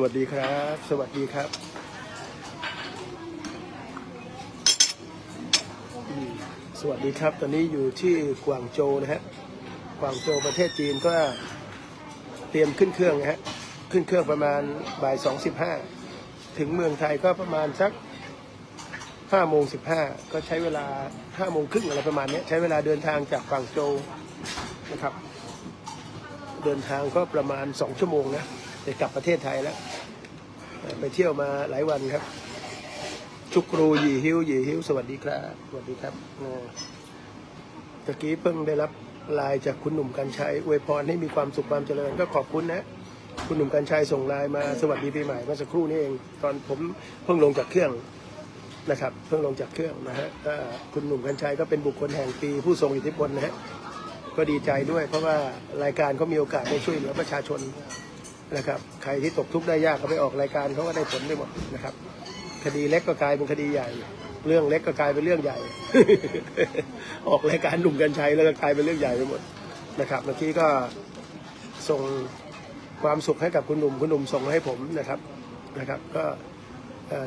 สวัสดีครับ สวัสดีครับสวัสดีครับ ตอนนี้อยู่ที่กวางโจนะฮะกวางโจประเทศจีนก็เตรียมขึ้นเครื่องนะฮะขึ้นเครื่องประมาณบ่ายสองสิบห้าถึงเมืองไทยก็ประมาณสักห้าโมงสิบห้าก็ใช้เวลาห้าโมงครึ่งอะไรประมาณเนี้ยใช้เวลาเดินทางจากกวางโจนะครับ เดินทางก็ประมาณสองชั่วโมงนะจะกลับประเทศไทยแล้ว ไปเที่ยวมาหลายวันครับ ชุกรูหยี่ฮิวหยี่ฮิวสวัสดีครับสวัสดีครับตะกี้เพิ่งได้รับไลน์จากคุณหนุ่มกัญชัยอวยพรให้มีความสุขความเจริญก็ขอบคุณนะ คุณหนุ่มกัญชัยส่งไลน์มาสวัสดีปีใหม่เมื่อสักครู่นี้เอง ตอนผมเพิ่งลงจากเครื่องนะครับ เพิ่งลงจากเครื่องนะฮะคุณหนุ่มกัญชัยก็เป็นบุคคลแห่งปีผู้ทรงอิทธิพลนะฮะก็ดีใจด้วยเพราะว่ารายการเขามีโอกาสได้ช่วยเหลือประชาชน นะครับใครที่ตกทุกข์ได้ยากเขาไปออกรายการเขาก็ได้ผลไปหมดนะครับ คดีเล็กก็กลายเป็นคดีใหญ่ เรื่องเล็กก็กลายเป็นเรื่องใหญ่ ออกรายการหนุ่มกัญชัยแล้วก็กลายเป็นเรื่องใหญ่ไปหมดนะครับเมื่อกี้ก็ส่งความสุขให้กับคุณหนุ่มคุณหนุ่มส่งให้ผมนะครับนะครับก็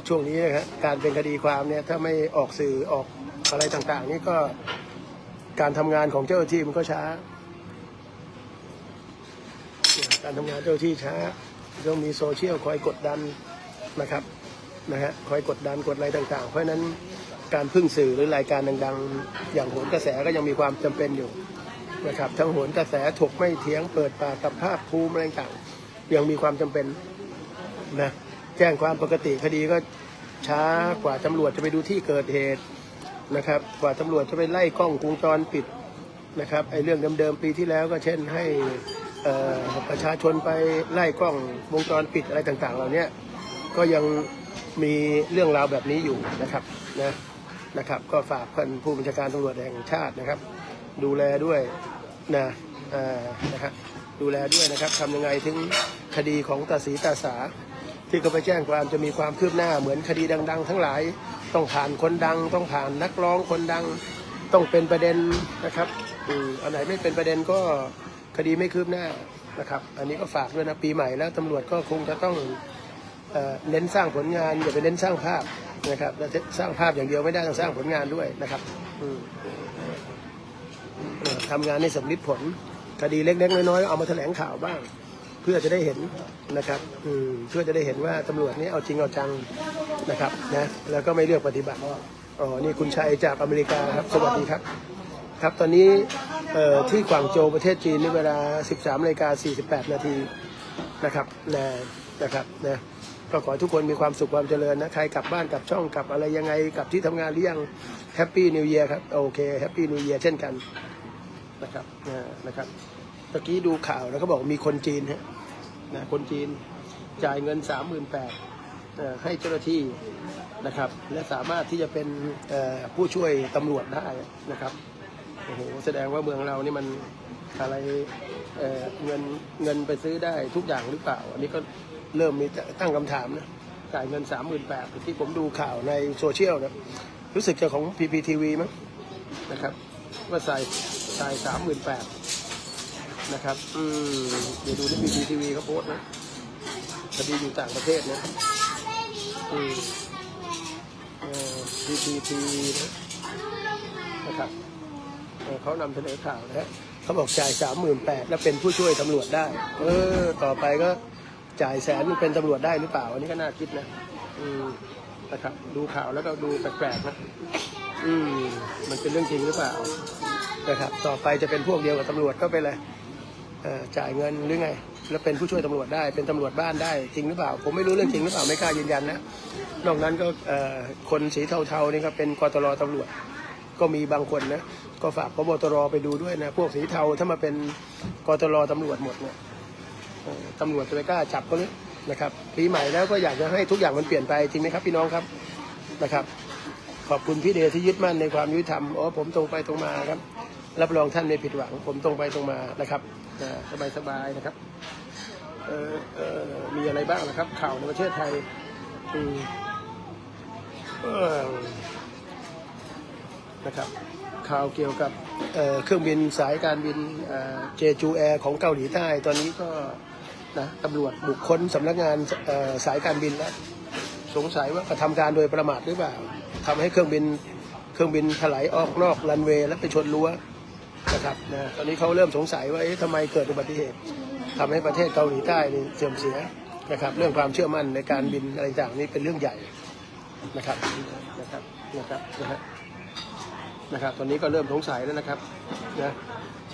ช่วงนี้นะครับการเป็นคดีความเนี่ยถ้าไม่ออกสื่อออกอะไรต่างๆ นี่ก็การทำงานของเจ้าหน้าที่มันก็ช้า การทำงานเจ้าที่ช้าต้องมีโซเชียลคอยกดดันนะครับนะฮะคอยกดดันกดอะไรต่าง ๆ เพราะนั้นการพึ่งสื่อหรือรายการดังๆ อย่างโหนกระแสก็ยังมีความจำเป็นอยู่นะครับทั้งโหนกระแสถกไม่เถียงเปิดปากกับภาคภูมิอะไรต่างยังมีความจำเป็นนะแจ้งความปกติคดีก็ช้ากว่าตำรวจจะไปดูที่เกิดเหตุนะครับ กว่าตำรวจจะไปไล่กล้องวงจรปิดนะครับไอ้เรื่องเดิมๆปีที่แล้วก็เช่นให้ ประชาชนไปไล่กล้องวงจรปิดอะไรต่างๆเหล่านี้ก็ยังมีเรื่องราวแบบนี้อยู่นะครับนะนะครับ ก็ฝากท่านผู้บัญชาการตำรวจแห่งชาตินะครับ ดูแลด้วยนะนะครับดูแลด้วยนะครับทำยังไงถึงคดีของตาสีตาสา ที่เขาไปแจ้งความจะมีความคืบหน้าเหมือนคดีดัง ๆ ทั้งหลาย ต้องผ่านคนดัง ต้องผ่านนักร้องคนดัง ต้องเป็นประเด็นนะครับอือันไหนไม่เป็นประเด็นก็ คดีไม่คืบหน้านะครับ อันนี้ก็ฝากด้วยนะปีใหม่แล้วตำรวจก็คงจะต้องเอ่อเน้นสร้างผลงานอย่าไปเน้นสร้างภาพนะครับแล้วสร้างภาพอย่างเดียวไม่ได้ต้องสร้างผลงานด้วยนะครับอืมทำงานในสำลิดผลคดีเล็กๆน้อยๆเอามาแถลงข่าวบ้าง เพื่อจะได้เห็นนะครับอืมเพื่อจะได้เห็นว่าตำรวจนี่เอาจริงเอาจังนะครับนะแล้วก็ไม่เลือกปฏิบัติอ๋อนี่คุณชัยจากอเมริกาครับ สวัสดีครับ ครับตอนนี้ที่กวางโจวประเทศจีนในเวลา 13นาฬิกา48 นาทีนะครับนะนะครับนะก็ขอทุกคนมีความสุขความเจริญนะ ใครกลับบ้านกลับช่องกลับอะไรยังไงกลับที่ทำงานหรือยังแฮปปี้นิวเ a ียร์ครับโอเคแฮปปี้นิวเ a ียร์เช่นกันนะครับนะนะครับตะกี้ดูข่าวแล้วเขาบอกมีคนจีนฮะนะคนจีนจ่ายเงินสามหมื่นแปดให้เจ้าหน้าที่นะครับ และสามารถที่จะเป็นผู้ช่วยตำรวจได้นะครับ โอ้โหแสดงว่าเมืองเรานี่มันอะไรเเงินเงินไปซื้อได้ทุกอย่างหรือเปล่า อันนี้ก็เริ่มมีตั้งคำถามนะจ่ายเงินสามหมื่นแปดที่ผมดูข่าวในโซเชียลนะรู้สึกจะของ PPTV มั้งนะครับว่าใส่จ่สามหมื่นแปดนะครับ อืมเดี๋ยวดูในบีบีทีวีเขาโพสนะคดีอยู่ต่างประเทศนะอืมเอ่อบีบีทีวีนะนะครับ เอ่อเขานำเสนอข่าวนะฮะเขาบอกจ่ายสามหมื่นแปดแล้วเป็นผู้ช่วยตำรวจได้ เออ ต่อไปก็จ่ายแสนเป็นตำรวจได้หรือเปล่า อันนี้ก็น่าคิดนะ อืมนะครับ ดูข่าวแล้วก็ดูแปลกๆนะ อืม มันเป็นเรื่องจริงหรือเปล่า นะครับ ต่อไปจะเป็นพวกเดียวกับตำรวจก็ไปเลยเออจ่ายเงินหรือไง แล้วเป็นผู้ช่วยตำรวจได้ เป็นตำรวจบ้านได้จริงหรือเปล่า ผมไม่รู้เรื่องจริงหรือเปล่าไม่กล้ายืนยันนะ นอกนั้นก็เออคนสีเทาๆนี่ก็เป็นกตรตำรวจ ก็มีบางคนนะก็ฝากพบตรไปดูด้วยนะ พวกสีเทาถ้ามาเป็นกตรตำรวจหมดเนี่ยตำรวจจะไปกล้าจับก็เลยนะครับปีใหม่แล้วก็อยากจะให้ทุกอย่างมันเปลี่ยนไปจริงไหมครับพี่น้องครับนะครับ ขอบคุณพี่เดชที่ยึดมั่นในความยุติธรรมอ๋อผมตรงไปตรงมาครับ รับรองท่านไม่ผิดหวัง ผมตรงไปตรงมานะครับสบายสบายๆนะครับเออเออมีอะไรบ้างนะครับ ข่าวในประเทศไทยอืมเออ นะครับข่าวเกี่ยวกับเเครื่องบินสายการบินเจจูแอร์ของเกาหลีใต้ตอนนี้ก็นะตำรวจบุคคลสำนักงานสายการบินแล้วสงสัยว่ากระทำการโดยประมาทหรือเปล่าทำให้เครื่องบินเครื่องบินถลายออกนอกรันเวย์แล้วไปชนรั้วนะครับนะตอนนี้เขาเริ่มสงสัยว่าเอ๊ะทำไมเกิดอุบัติเหตุทำให้ประเทศเกาหลีใต้นี่เสื่อมเสียนะครับเรื่องความเชื่อมั่นในการบินอะไรต่างนี่เป็นเรื่องใหญ่นะครับนะครับนะครับนะฮะ นะครับตอนนี้ก็เริ่มสงสัยแล้วนะครับนะ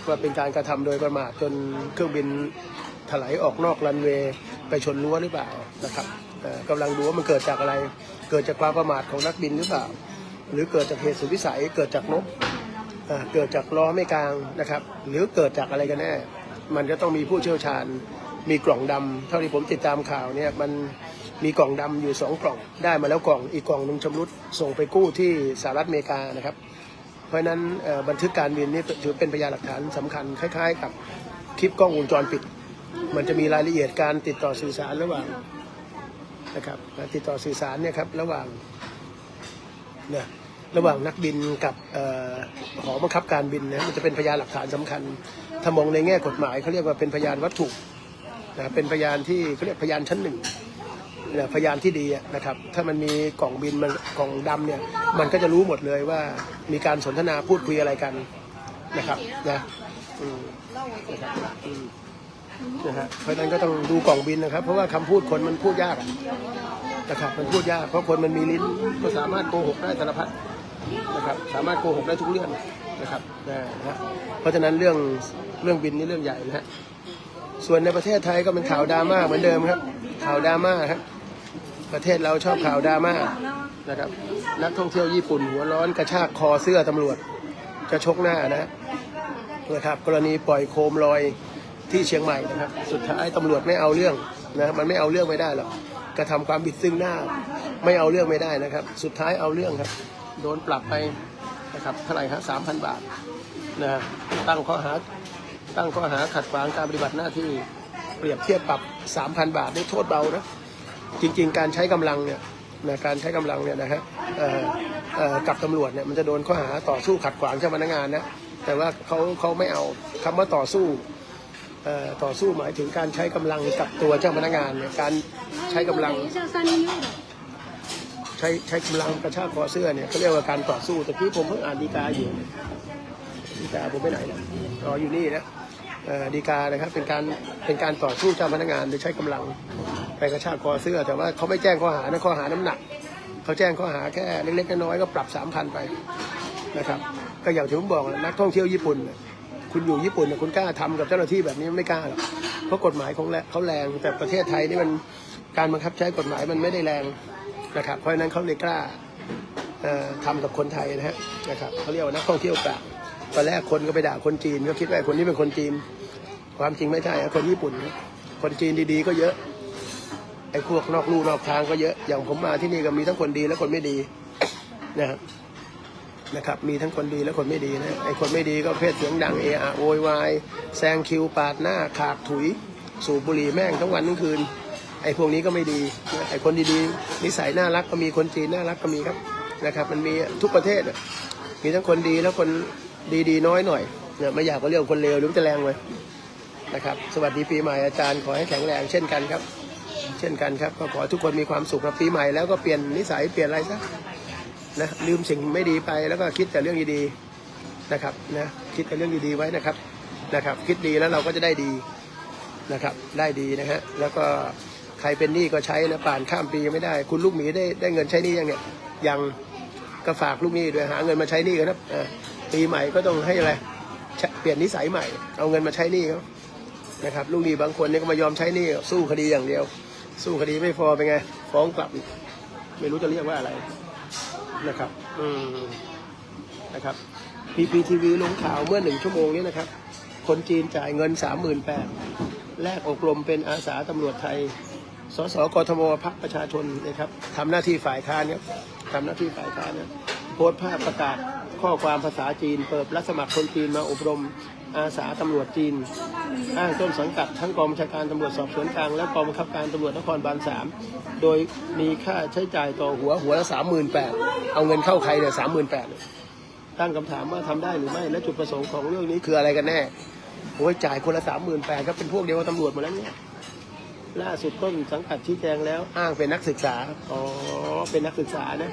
ว่าเป็นการกระทำโดยประมาทจนเครื่องบินถลายออกนอกรันเวย์ไปชนรั้วหรือเปล่านะครับเอ่อกำลังดูว่ามันเกิดจากอะไร เกิดจากความประมาทของนักบินหรือเปล่า หรือเกิดจากเหตุสุดวิสัย เกิดจากนกเกิดจากล้อไม่กลางนะครับ หรือเกิดจากอะไรกันแน่ มันจะต้องมีผู้เชี่ยวชาญ มีกล่องดำเท่าที่ผมติดตามข่าวเนี่ยมันมีกล่องดำอยู่สองกล่องได้มาแล้วกล่องอีกกล่องหนึ่งชำรุดส่งไปกู้ที่สหรัฐอเมริกานะครับ เพราะฉะนั้นบันทึกการบินนี่ถือเป็นพยานหลักฐานสำคัญคล้าย ๆ กับคลิปกล้องวงจรปิด มันจะมีรายละเอียดการติดต่อสื่อสารระหว่างนะครับติดต่อสื่อสารเนี่ยครับระหว่างเนี่ยระหว่างนักบินกับออหอบังคับการบินนะมันจะเป็นพยานหลักฐานสำคัญถ้ามองในแง่กฎหมายเขาเรียกว่าเป็นพยานวัตถุนะเป็นพยานที่เขาเรียกพยานชั้นหนึ่ง พยานที่ดีนะครับ ถ้ามันมีกล่องบินมันกล่องดำเนี่ย มันก็จะรู้หมดเลยว่ามีการสนทนาพูดคุยอะไรกันนะครับนะอืมนะครับอืมนะฮะเพราะฉะนั้นก็ต้องดูกล่องบินนะครับ เพราะว่าคำพูดคนมันพูดยากนะครับ มันพูดยาก เพราะคนมันมีลิ้นก็สามารถโกหกได้สารพัดนะครับ สามารถโกหกได้ทุกเรื่องนะครับนะฮะเพราะฉะนั้นเรื่องเรื่องบินนี่เรื่องใหญ่นะฮะส่วนในประเทศไทยก็เป็นข่าวดราม่าเหมือนเดิมครับข่าวดราม่าครับ ประเทศเราชอบข่าวดราม่านะครับ นักท่องเที่ยวญี่ปุ่น หัวร้อนกระชากคอเสื้อตำรวจ จะชกหน้านะนะครับกรณีปล่อยโคมลอยที่เชียงใหม่นะครับ สุดท้ายตำรวจไม่เอาเรื่องนะมันไม่เอาเรื่องไม่ได้หรอกกระทำความผิดซึ่งหน้า ไม่เอาเรื่องไม่ได้นะครับ สุดท้ายเอาเรื่องครับ โดนปรับไปนะครับเท่าไหร่ฮะสามพันบาทนะตั้งข้อหาตั้งข้อหาขัดขวางการปฏิบัติหน้าที่เปรียบเทียบปรับสามพันบาทนี่โทษเบานะ จริง ๆ การใช้กำลังเนี่ยนะการใช้กำลังเนี่ยนะฮะกับตำรวจเนี่ยมันจะโดนข้อหาต่อสู้ขัดขวางเจ้าพนักงานนะแต่ว่าเขาเขาไม่เอาคำว่าต่อสู้ต่อสู้หมายถึงการใช้กำลังกับตัวเจ้าพนักงานเนี่ยการใช้กำลัง ใช้ใช้กำลังกระชากคอเสื้อเนี่ยเขาเรียกว่าการต่อสู้แต่ที่ผมเพิ่งอ่านดีกาอยู่ดีกาผมไปไหนนะรออยู่นี่นะดีกานะครับเป็นการเป็นการต่อสู้เจ้าพนักงานโดยใช้กำลัง ไปกระชากคอเสื้อ แต่ว่าเขาไม่แจ้งข้อหานะข้อหาน้ำหนักเขาแจ้งข้อหาแค่เล็กๆน้อยๆก็ปรับสามพันไปนะครับก็อย่างที่ผมบอกนักท่องเที่ยวญี่ปุ่น คุณอยู่ญี่ปุ่นน่คุณกล้าทำกับเจ้าหน้าที่แบบนี้ไม่กล้าหรอกเพราะกฎหมายของเขาแรงแต่ประเทศไทยนี่มันการบังคับใช้กฎหมายมันไม่ได้แรงนะครับเพราะนั้นเขาเลยกล้าเอ่อทำกับคนไทยนะฮะนะครับเขาเรียกว่านักท่องเที่ยวกลางตอนแรกคนก็ไปด่าคนจีนก็คิดว่าคนนี้เป็นคนจีน ความจริงไม่ใช่คนญี่ปุ่น คนจีนดีๆ ก็เยอะ อ้พวกนอกลู่นอกทางก็เยอะ อย่างผมมาที่นี่ก็มีทั้งคนดีและคนไม่ดีนะครับนะครับ มีทั้งคนดีและคนไม่ดีนะ ไอ้คนไม่ดีก็เพศเสียงดังเอะอะโวยวายแซงคิวปาดหน้าขากถุย สูบบุหรี่แม่งทั้งวันทั้งคืน ไอ้พวกนี้ก็ไม่ดีนะไอ้คนดีๆนิสัยน่ารักก็มีคนจีนน่ารักก็มีครับนะครับ มันมีทุกประเทศมีทั้งคนดีแล้วคนดีๆน้อยหน่อยเนี่ยไม่อยากก็เรียกคนเลวหรือจะแรงเลยนะครับ สวัสดีปีใหม่อาจารย์ขอให้แข็งแรงเช่นกันครับ เช่นกันครับก็ขอทุกคนมีความสุขครับปีใหม่แล้วก็เปลี่ยนนิสัยเปลี่ยนอะไรซะนะลืมสิ่งไม่ดีไปแล้วก็คิดแต่เรื่องดีๆนะครับนะคิดแต่เรื่องดีๆไว้นะครับนะครับ คิดดีแล้วเราก็จะได้ดีนะครับ ได้ดีนะฮะแล้วก็ใครเป็นหนี้ก็ใช้นะป่านข้ามปียังไม่ได้ คุณลูกหมีได้ได้เงินใช้หนี้ยังเนี่ยยังก็ฝากลูกหนี้ด้วยหาเงินมาใช้หนี้กันนะปีใหม่ก็ต้องให้อะไรเปลี่ยนนิสัยใหม่ เอาเงินมาใช้หนี้เขานะครับลูกหนี้บางคนเนี่ยก็มายอมใช้หนี้สู้คดีอย่างเดียว สู้คดีไม่พอเป็นไง ฟ้องกลับอีกไม่รู้จะเรียกว่าอะไรนะครับ อืมนะครับ PPTV ลงข่าวเมื่อหนึ่งชั่วโมงนี้นะครับ คนจีนจ่ายเงินสามหมื่นแปดแลกอบรมเป็นอาสาตำรวจไทย สสกทมพักประชาชนนะครับทำหน้าที่ฝ่ายค้านครับทำหน้าที่ฝ่ายค้านนะโพสต์ภาพประกาศข้อความภาษาจีน เปิดรับสมัครคนจีนมาอบรม อาสาตำรวจจีน อ้างต้นสังกัดทั้งกองบัญชาการตำรวจสอบสวนกลางและกองบังคับการตำรวจนครบาลสามโดยมีค่าใช้จ่ายต่อหัวหัวละสามหมื่นแปดเอาเงินเข้าใครเนี่ยสามหมื่นแปดตั้งคำถามว่าทำได้หรือไม่และจุดประสงค์ของเรื่องนี้คืออะไรกันแน่โอ้ยจ่ายคนละสามหมื่นแปดก็เป็นพวกเดียวกับตำรวจหมดแล้วเนี่ยล่าสุดต้นสังกัดชี้แจงแล้วอ้างเป็นนักศึกษาอ๋อเป็นนักศึกษานะ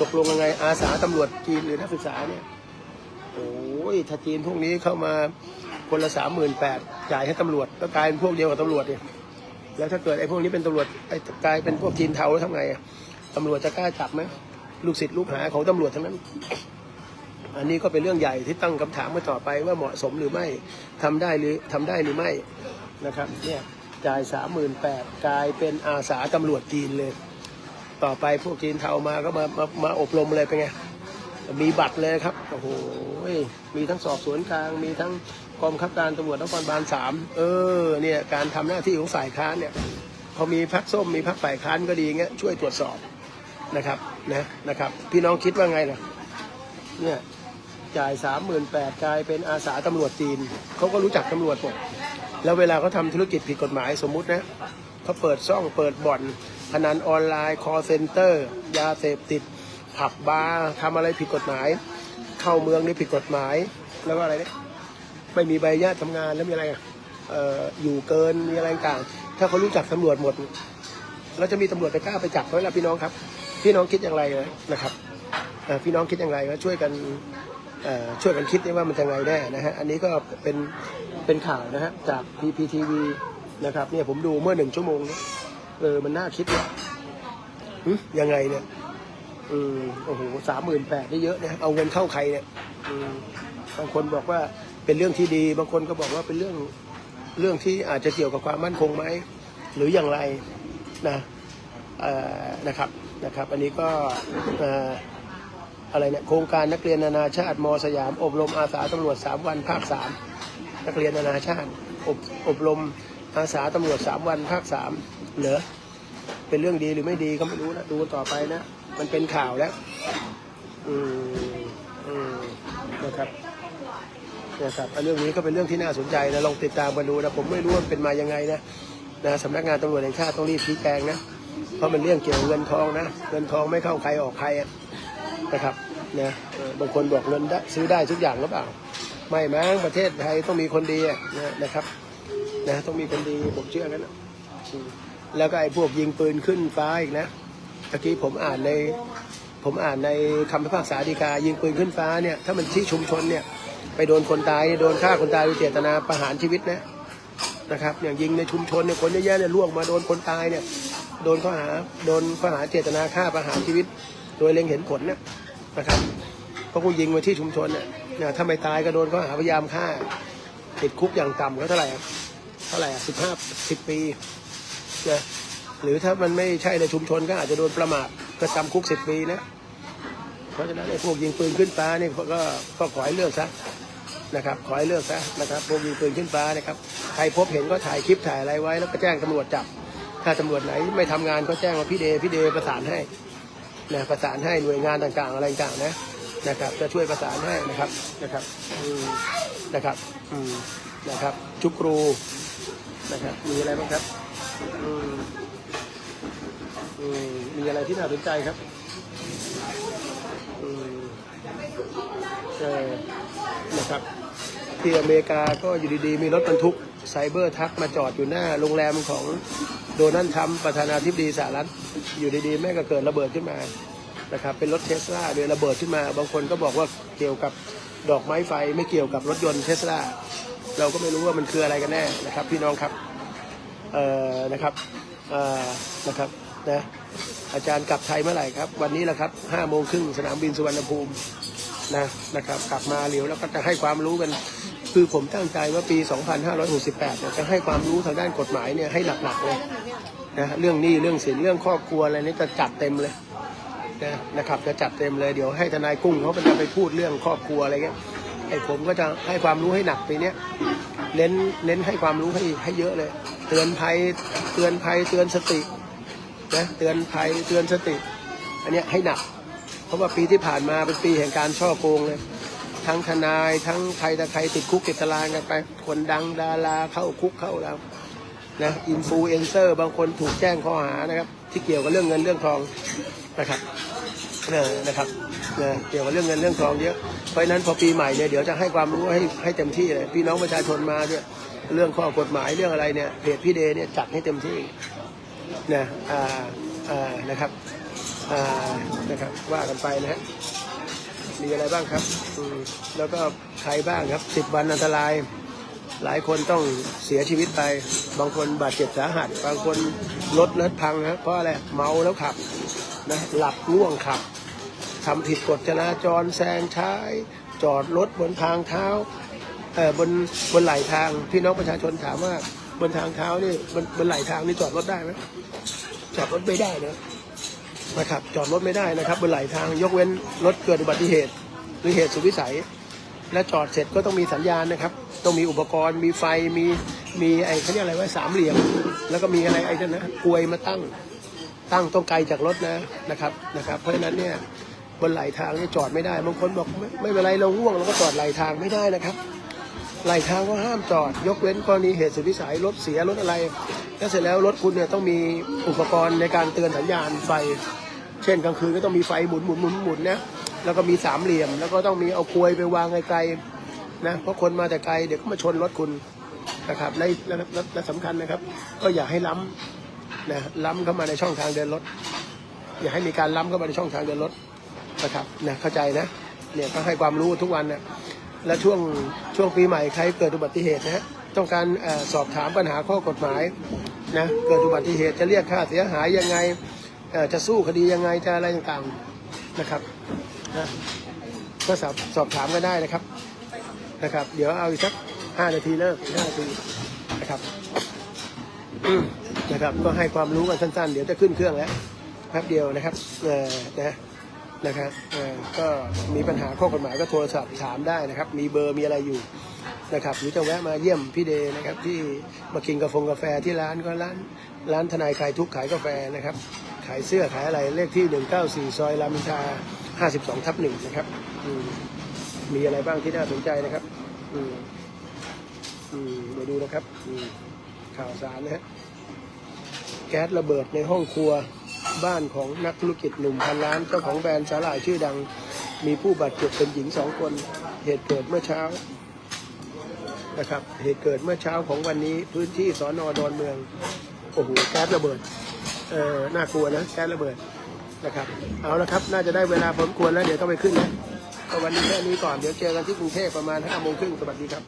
ตกลงยังไงอาสาตำรวจจีนหรือนักศึกษาเนี่ย โอ้ยถ้าจีนพวกนี้เข้ามาคนละสามหมื่นแปดจ่ายให้ตำรวจก็กลายเป็นพวกเดียวกับตำรวจเนี่ยแล้วถ้าเกิดไอ้พวกนี้เป็นตำรวจไอ้กลายเป็นพวกจีนเทาแล้วทำไงอะตำรวจจะกล้าจับไหมลูกศิษย์ลูกหาของตำรวจทั้งนั้น อันนี้ก็เป็นเรื่องใหญ่ที่ตั้งคำถามมาต่อไปว่าเหมาะสมหรือไม่ทำได้หรือทำได้หรือไม่นะครับเนี่ยจ่ายสามหมื่นแปดกลายเป็นอาสาตำรวจจีนเลย ต่อไปพวกจีนเทามาก็มามามาอบรมเลยเป็นไง มีบัตรเลยครับโอ้โหมีทั้งสอบสวนกลาง มีทั้งกองคับการตำรวจนครบาลสามเออเนี่ยการทำหน้าที่ของฝ่ายค้านเนี่ยพอมีพักส้มมีพักฝ่ายค้านก็ดีเงี้ยช่วยตรวจสอบนะครับนะนะครับ พี่น้องคิดว่าไงล่ะเนี่ยจ่ายสามหมื่นแปดกลายเป็นอาสาตำรวจจีนเขาก็รู้จักตำรวจหมดแล้วเวลาเขาทำธุรกิจผิดกฎหมายสมมุตินะเขาเปิดซ่องเปิดบ่อนพนันออนไลน์คอเซ็นเตอร์ ยาเสพติด ผับบาร์ทำอะไรผิดกฎหมาย เข้าเมืองนี่ผิดกฎหมาย แล้วก็อะไรเนี่ยไม่มีใบอนุญาตทำงานแล้วมีอะไรอะอออยู่เกินมีอะไรต่างถ้าเขารู้จักตำรวจหมดเราจะมีตำรวจไปกล้าไปจับเขาไหมล่ะพี่น้องครับ พี่น้องคิดอย่างไรนะครับพี่น้องคิดอย่างไรก็ช่วยกันช่วยกันคิดว่ามันจะไงแน่นะฮะอันนี้ก็เป็นเป็นข่าวนะฮะจาก PPTV นะครับเนี่ยผมดูเมื่อหนึ่งชั่วโมงเนี่ยเออมันน่าคิดเนี่ยยังไงเนี่ย อืมโอ้โหสามหมื่นแปดนี่เยอะนะเอาเงินเข้าใครเนี่ยอืมบางคนบอกว่าเป็นเรื่องที่ดี บางคนก็บอกว่าเป็นเรื่องเรื่องที่อาจจะเกี่ยวกับความมั่นคงไหมหรืออย่างไรนะนะครับนะครับ อันนี้ก็อะไรเนี่ยโครงการนักเรียนนานาชาติมสยาม อบรมอาสาตำรวจสามวันภาคสามนักเรียนนานาชาติ อบอบรมอาสาตำรวจสามวันภาคสามเหรอเป็นเรื่องดีหรือไม่ดีก็ไม่รู้นะ ดูต่อไปนะ มันเป็นข่าวแล้ว อืมอืมนะครับนะครับเรื่องนี้ก็เป็นเรื่องที่น่าสนใจนะลองติดตามกันดูนะผมไม่รู้ว่าเป็นมายังไงนะนะสำนักงานตำรวจแห่งชาติต้องรีบชี้แจงนะเพราะมันเรื่องเกี่ยวกับเงินทองนะเงินทองไม่เข้าใครออกใครนะครับนะบางคนบอกเงินได้ซื้อได้ทุกอย่างหรือเปล่า ไม่มั้งประเทศไทยต้องมีคนดีนะนะครับนะต้องมีคนดีผมเชื่อกันนะแล้วก็ไอ้พวกยิงปืนขึ้นฟ้าอีกนะ ตะกี้ผมอ่านในผมอ่านในคำพิพากษาฎีกายิงปืนขึ้นฟ้าเนี่ยถ้ามันที่ชุมชนเนี่ยไปโดนคนตายเนี่ยโดนฆ่าคนตายโดยเจตนาประหารชีวิตนะนะครับอย่างยิงในชุมชนเนี่ยคนเยอะแยะเนี่ยล่วงมาโดนคนตายเนี่ยโดนข้อหาโดนข้อหาเจตนาฆ่าประหารชีวิต โดยเล็งเห็นผลนี่ยนะครับเพราะกูยิงมาที่ชุมชนเนี่ยนะถ้าไม่ตายก็โดนข้อหาพยายามฆ่าติดคุกอย่างต่ำก็เท่าไหร่เท่าไหร่สิบห้าสิบปีนะ หรือถ้ามันไม่ใช่ในชุมชนก็อาจจะโดนประมาทก็จำคุกสิบปีนะ เพราะฉะนั้นไอ้พวกยิงปืนขึ้นฟ้านี่ก็ก็ขอให้เลือกซะนะครับขอให้เลือกซะนะครับพวกยิงปืนขึ้นฟ้านะครับใครพบเห็นก็ถ่ายคลิปถ่ายอะไรไว้ แล้วก็แจ้งตำรวจจับ ถ้าตำรวจไหนไม่ทำงานก็แจ้งมาพี่เดพี่เดประสานให้นะประสานให้หน่วยงานต่างๆ อะไรต่างๆนะนะครับ จะช่วยประสานให้นะครับนะครับอนะครับอืมนะครับชุกครูนะครับมีอะไรบ้างครับอื มีอะไรที่น่าสนใจครับเออนะครับที่อเมริกาก็อยู่ดีๆ มีรถบรรทุกไซเบอร์ทักมาจอดอยู่หน้าโรงแรมของโดนัลด์ทรัมป์ประธานาธิบดีสหรัฐอยู่ดีๆ แม่ก็เกิดระเบิดขึ้นมานะครับเป็นรถเทสลาโดยระเบิดขึ้นมา บางคนก็บอกว่าเกี่ยวกับดอกไม้ไฟไม่เกี่ยวกับรถยนต์เทสลาเราก็ไม่รู้ว่ามันคืออะไรกันแน่นะครับ พี่น้องครับเอ่อนะครับเอ่อนะครับ นะอาจารย์กลับไทยเมื่อไหร่ครับ วันนี้แหละครับห้าโมงครึ่งสนามบินสุวรรณภูมินะนะครับ กลับมาเร็วแล้วก็จะให้ความรู้กัน คือผมตั้งใจว่าปี 2568เนี่ยจะให้ความรู้ทางด้านกฎหมายเนี่ยให้หลักๆเลยนะเรื่องหนี้เรื่องสินเรื่องครอบครัวอะไรนี่จะจัดเต็มเลยนะนะครับจะจัดเต็มเลยเดี๋ยวให้ทนายกุ้งเขาจะไปพูดเรื่องครอบครัวอะไรเงี้ยไอ้ผมก็จะให้ความรู้ให้หนักปีเนี้ยเน้นเน้นให้ความรู้ให้ให้เยอะเลย เตือนภัยเตือนภัยเตือนสติ นะเตือนภัยเตือนสติ อันนี้ให้หนัก เพราะว่าปีที่ผ่านมาเป็นปีแห่งการช่อโกงเลยทั้งทนายทั้งใครแต่ใครติดคุกติดตารางกันไป คนดังดาราเข้าคุกเข้าแล้วนะอินฟลูเอนเซอร์บางคนถูกแจ้งข้อหานะครับ ที่เกี่ยวกับเรื่องเงินเรื่องทองนะครับเออนะครับเนะเกี่ยวกับเรื่องเงินเรื่องทองเยอะเพราะนั้นพอปีใหม่เนี่ยเดี๋ยวจะให้ความรู้ให้ให้เต็มที่เลยพี่น้องประชาชนมาด้วยเรื่องข้อกฎหมายเรื่องอะไรเนี่ยเพจพี่เดย์เนี่ยจัดให้เต็มที่ นะอ่าอ่านะครับอ่านะครับว่ากันไปนะฮะมีอะไรบ้างครับอแล้วก็ใครบ้างครับสิบวันอันตราย หลายคนต้องเสียชีวิตไป บางคนบาดเจ็บสาหัส บางคนรถเลิศพังนะเพราะอะไรเมาแล้วขับนะหลับง่วงขับทำผิดกฎจราจรแซงช้ายจอดรถบนทางเท้าเอ่อบนบนไหลทางพี่น้องประชาชนถามว่า บนทางเท้านี่บนบนไหลทางนี่จอดรถได้ไหมจอดรถไม่ได้นะนะครับ จอดรถไม่ได้นะครับ บนไหลทางยกเว้นรถเกิดอุบัติเหตุหรือเหตุสุดวิสัย และจอดเสร็จก็ต้องมีสัญญาณนะครับ ต้องมีอุปกรณ์ มีไฟมีมีไอ้เขาเรียกอะไรว่าสามเหลี่ยม แล้วก็มีอะไรไอ้นั่นนะกลวยมาตั้งตั้งต้องไกลจากรถนะนะครับนะครับ เพราะฉะนั้นเนี่ยบนไหลทางนี่จอดไม่ได้บางคนบอกไม่ไม่เป็นไรเราง่วงเราก็จอดไหลทางไม่ได้นะครับ ไหลทางก็ห้ามจอด ยกเว้นกรณีเหตุสุดวิสัยรถเสียรถอะไรแล้วเสร็จแล้วรถคุณเนี่ยต้องมีอุปกรณ์ในการเตือนสัญญาณไฟ เช่นกลางคืนก็ต้องมีไฟหมุนหมุนหมุนหมุนนะแล้วก็มีสามเหลี่ยม แล้วก็ต้องมีเอากลวยไปวางไกลๆนะเพราะคนมาแต่ไกลเดี๋ยวก็มาชนรถคุณนะครับและและและและสำคัญนะครับ ก็อย่าให้ล้ำนะล้ำเข้ามาในช่องทางเดินรถ อย่าให้มีการล้ำเข้ามาในช่องทางเดินรถนะครับนะเข้าใจนะเนี่ยก็ให้ความรู้ทุกวันนะ และช่วงช่วงปีใหม่ใครเกิดอุบัติเหตุนะฮะต้องการอสอบถามปัญหาข้อกฎหมายนะเกิดอุบัติเหตุจะเรียกค่าเสียหายยังไงจะสู้คดียังไงจะอะไรต่างๆนะครับนะก็สอบสอบถามกันได้นะครับนะครับ เดี๋ยวเอาอีกสักห้านาทีเลิกห้านาทีนะครับนะครับก็ให้ความรู้กันสั้นๆ เดี๋ยวจะขึ้นเครื่องแล้วแป๊บเดียวนะครับเออนะ นะครับก็มีปัญหาข้อกฎหมายก็โทรศัพท์ถามได้นะครับ มีเบอร์มีอะไรอยู่นะครับหรือจะแวะมาเยี่ยมพี่เดย์นะครับที่มากินกาแฟกาแฟที่ร้านก็ร้านร้านทนายคลายทุกขายกาแฟนะครับ ขายเสื้อขายอะไรเลขที่ 194 ซอยรามินทา52 ทับหนึ่งนะครับมีอะไรบ้างที่น่าสนใจนะครับอืมอืมเดี๋ยวดูนะครับข่าวสารนะฮะแก๊สระเบิดในห้องครัว บ้านของนักธุรกิจหนุ่มพันล้านเจ้าของแบรนด์สาหร่ายชื่อดัง มีผู้บาดเจ็บเป็นหญิงสองคน เหตุเกิดเมื่อเช้านะครับ เหตุเกิดเมื่อเช้าของวันนี้พื้นที่สอนอดอนเมืองโอ้โหแก๊สระเบิดเออน่ากลัวนะแก๊สระเบิดนะครับ เอาละครับ น่าจะได้เวลาผมควรแล้วเดี๋ยวต้องไปขึ้นนะก็วันนี้แค่นี้ก่อนเดี๋ยวเจอกันที่กรุงเทพประมาณห้าโมงครึ่งสวัสดีครับ